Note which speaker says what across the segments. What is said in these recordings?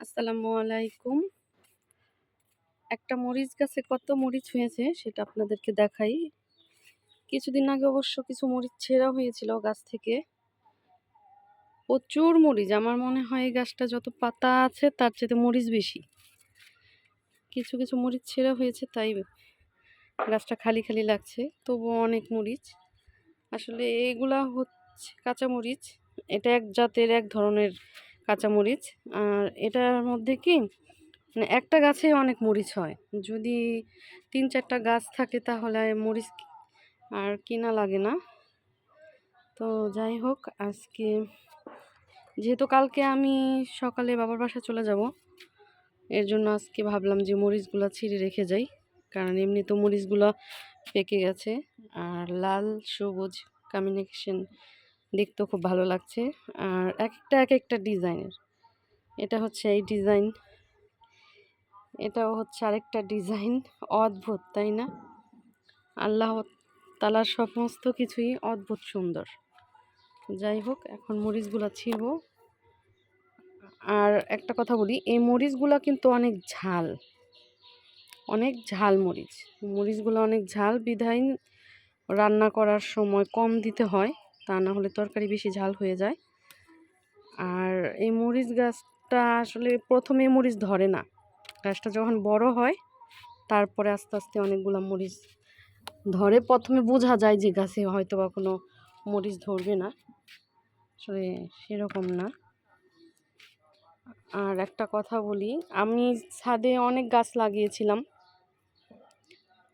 Speaker 1: আসসালামু আলাইকুম। একটা মরিচ গাছে কত মরিচ হয়েছে সেটা আপনাদেরকে দেখাই। কিছুদিন আগে অবশ্য কিছু মরিচ ছেঁড়া হয়েছিল গাছ থেকে। প্রচুর মরিচ, আমার মনে হয় এই গাছটা যত পাতা আছে তার চেয়ে মরিচ বেশি। কিছু কিছু মরিচ ছেঁড়া হয়েছে, তাই গাছটা খালি খালি লাগছে তবুও অনেক মরিচ। আসলে এগুলা হচ্ছে কাঁচা মরিচ, এটা এক জাতের এক ধরনের কাঁচামরিচ। আর এটার মধ্যে কি মানে একটা গাছে অনেক মরিচ হয়। যদি তিন চারটা গাছ থাকে তাহলে মরিচ আর কিনা লাগে না। তো যাই হোক, আজকে যেহেতু কালকে আমি সকালে বাবার বাসা চলে যাব, এর জন্য আজকে ভাবলাম যে মরিচগুলো ছিঁড়ে রেখে যাই। কারণ এমনি তো মরিচগুলো পেকে গেছে। আর লাল সবুজ কম্বিনেশন দেখতেও খুব ভালো লাগছে। আর এক একটা এক একটা ডিজাইনের। এটা হচ্ছে এই ডিজাইন। এটাও হচ্ছে আরেকটা ডিজাইন। অদ্ভুত, তাই না? আল্লাহ তালার সমস্ত কিছুই অদ্ভুত সুন্দর। যাই হোক, এখন মরিচগুলো ছিঁড়ব। আর একটা কথা বলি, এই মরিচগুলো কিন্তু অনেক ঝাল। অনেক ঝাল মরিচ। মরিচগুলো অনেক ঝাল বিধায় রান্না করার সময় কম দিতে হয়। তা না হলে তরকারি বেশি ঝাল হয়ে যায়। আর এই মরিচ গাছটা আসলে প্রথমে মরিচ ধরে না। গাছটা যখন বড় হয়, তারপরে আস্তে আস্তে অনেকগুলো মরিচ ধরে। প্রথমে বোঝা যায় যে গাছে হয়তো বা কোনো মরিচ ধরবে না। আসলে সেরকম না। আর একটা কথা বলি, আমি ছাদে অনেক গাছ লাগিয়েছিলাম।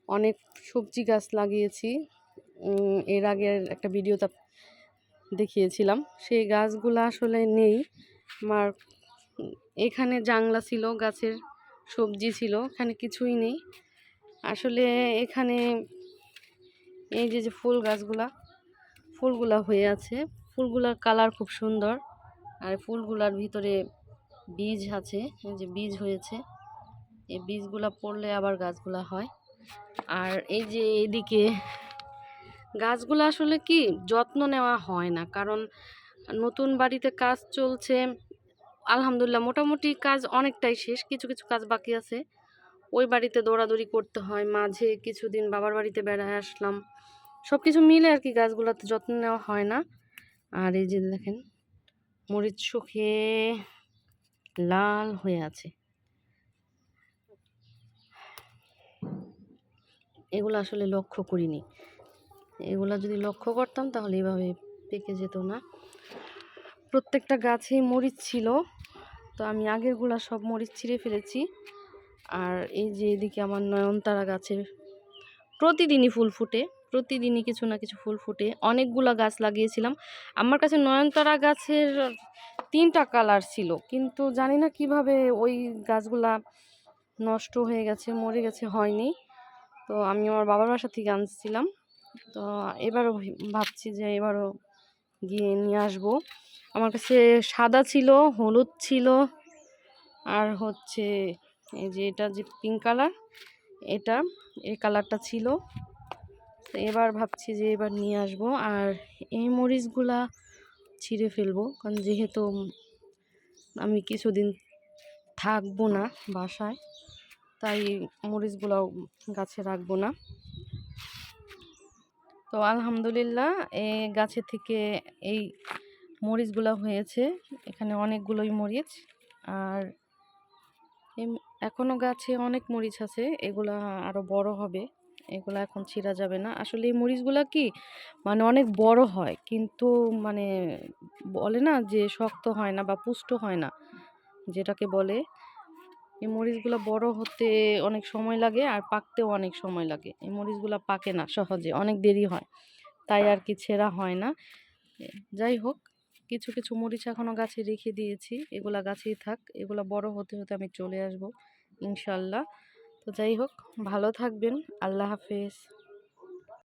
Speaker 1: অনেক সবজি গাছ লাগিয়েছি। এর আগের একটা ভিডিওতে দেখিয়েছিলাম। সেই গাছগুলো আসলে নেই। আমার এখানে জাংলা ছিল, গাছের সবজি ছিল, এখানে কিছুই নেই। আসলে এখানে এই যে যে ফুল গাছগুলা, ফুলগুলা হয়ে আছে। ফুলগুলার কালার খুব সুন্দর। আর ফুলগুলার ভিতরে বীজ আছে, এই যে বীজ হয়েছে। এই বীজগুলা পড়লে আবার গাছগুলা হয়। আর এই যে এদিকে গাছগুলো আসলে কি যত্ন নেওয়া হয় না। কারণ নতুন বাড়িতে কাজ চলছে, আলহামদুলিল্লাহ মোটামুটি কাজ অনেকটাই শেষ, কিছু কিছু কাজ বাকি আছে। ওই বাড়িতে দৌড়াদৌড়ি করতে হয়, মাঝে কিছুদিন বাবার বাড়িতে বেড়ায় আসলাম। সব কিছু মিলে আর কি গাছগুলোতে যত্ন নেওয়া হয় না। আর এই যে দেখেন, মরিচ শুকিয়ে লাল হয়ে আছে। এগুলো আসলে লক্ষ্য করিনি। এগুলো যদি লক্ষ্য করতাম তাহলে এভাবে পেকে যেত না। প্রত্যেকটা গাছেই মরিচ ছিল, তো আমি আগেরগুলা সব মরিচ ছিঁড়ে ফেলেছি। আর এই যে এদিকে আমার নয়নতারা গাছের প্রতিদিনই ফুল ফুটে, প্রতিদিনই কিছু না কিছু ফুল ফুটে। অনেকগুলো গাছ লাগিয়েছিলাম। আমার কাছে নয়নতারা গাছের তিনটা কালার ছিল, কিন্তু জানি না কীভাবে ওই গাছগুলা নষ্ট হয়ে গেছে, মরে গেছে, হয়নি। তো আমি আমার বাবার বাসা থেকে আনছিলাম। তো এবারও ভাবছি যে এবারও গিয়ে নিয়ে আসব। আমার কাছে সাদা ছিল, হলুদ ছিল, আর হচ্ছে এই যে এটা যে পিঙ্ক কালার এটা, এই কালারটা ছিল। তো এবার ভাবছি যে এবার নিয়ে আসব, আর এই মরিচগুলা ছিঁড়ে ফেলব, কারণ যেহেতু আমি কিছুদিন থাকব না বাসায়, তাই মরিচগুলো গাছে রাখব না। তো আলহামদুলিল্লাহ এই গাছে থেকে এই মরিচগুলো হয়েছে। এখানে অনেকগুলোই মরিচ। আর এখনও গাছে অনেক মরিচ আছে। এগুলা আরও বড় হবে। এগুলো এখন ছিঁড়া যাবে না। আসলে এই মরিচগুলো কি মানে অনেক বড় হয়। কিন্তু মানে বলে না যে শক্ত হয় না বা পুষ্ট হয় না, যেটাকে বলে। এই মরিচগুলো বড় হতে অনেক সময় লাগে আর পাকতেও অনেক সময় লাগে। এই মরিচগুলো পাকে না সহজে, অনেক দেরি হয়, তাই আর কি ছেঁড়া হয় না। যাই হোক, কিছু কিছু মরিচ এখনও গাছে রেখে দিয়েছি, এগুলা গাছেই থাক, এগুলো বড় হতে হতে আমি চলে আসব, ইনশাল্লাহ। তো যাই হোক, ভালো থাকবেন, আল্লাহ হাফেজ।